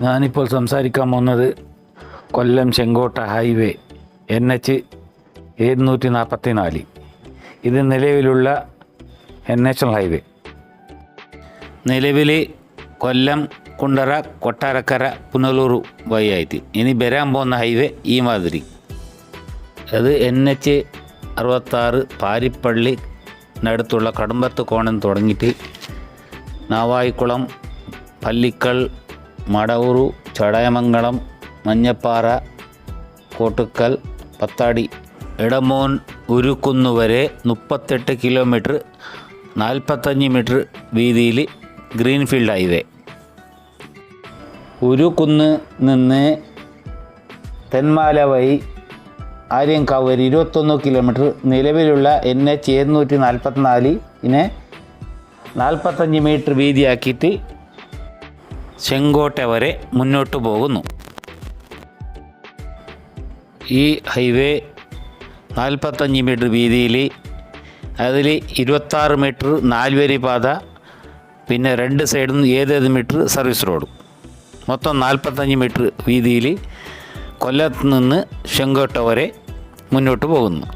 ഞാനിപ്പോൾ സംസാരിക്കാൻ പോകുന്നത് Kollam Chenkotta highway N H എഴുന്നൂറ്റി നാൽപ്പത്തി നാല് ഇത് നിലവിലുള്ള നാഷണൽ ഹൈവേ. നിലവിൽ കൊല്ലം കുണ്ടറ കൊട്ടാരക്കര പുനലൂർ വഴിയായിട്ട്. ഇനി വരാൻ പോകുന്ന ഹൈവേ ഈ മാതിരി. അത് എൻ എച്ച് അറുപത്താറ് പാരിപ്പള്ളി നടുത്തുള്ള കടമ്പത്ത് കോണം തുടങ്ങിയിട്ട് നാവായിക്കുളം പല്ലിക്കൽ മടവൂർ ചടയമംഗളം മഞ്ഞപ്പാറ കോട്ടുക്കൽ പത്താടി ഇടമോൻ ഉരുക്കുന്ന് വരെ മുപ്പത്തെട്ട് കിലോമീറ്റർ നാൽപ്പത്തഞ്ച് മീറ്റർ വീതിയിൽ ഗ്രീൻഫീൽഡ് ഹൈവേ ഉരുക്കുന്ന് നിന്ന് തെന്മാല വഴി ആര്യങ്കാവ് വരെ ഇരുപത്തൊന്ന് കിലോമീറ്റർ നിലവിലുള്ള എൻ എച്ച് എഴുന്നൂറ്റി നാൽപ്പത്തിനാലിനെ നാൽപ്പത്തഞ്ച് മീറ്റർ വീതിയാക്കിയിട്ട് ചെങ്കോട്ട വരെ മുന്നോട്ട് പോകുന്നു. ഈ ഹൈവേ നാൽപ്പത്തഞ്ച് മീറ്റർ വീതിയിൽ അതിൽ ഇരുപത്താറ് മീറ്റർ നാൽവരി പാത പിന്നെ രണ്ട് സൈഡിൽ ഏതേത് മീറ്റർ സർവീസ് റോഡ്. മൊത്തം നാൽപ്പത്തഞ്ച് മീറ്റർ വീതിയിൽ കൊല്ലത്ത് നിന്ന് ചെങ്കോട്ട വരെ മുന്നോട്ട് പോകുന്നു.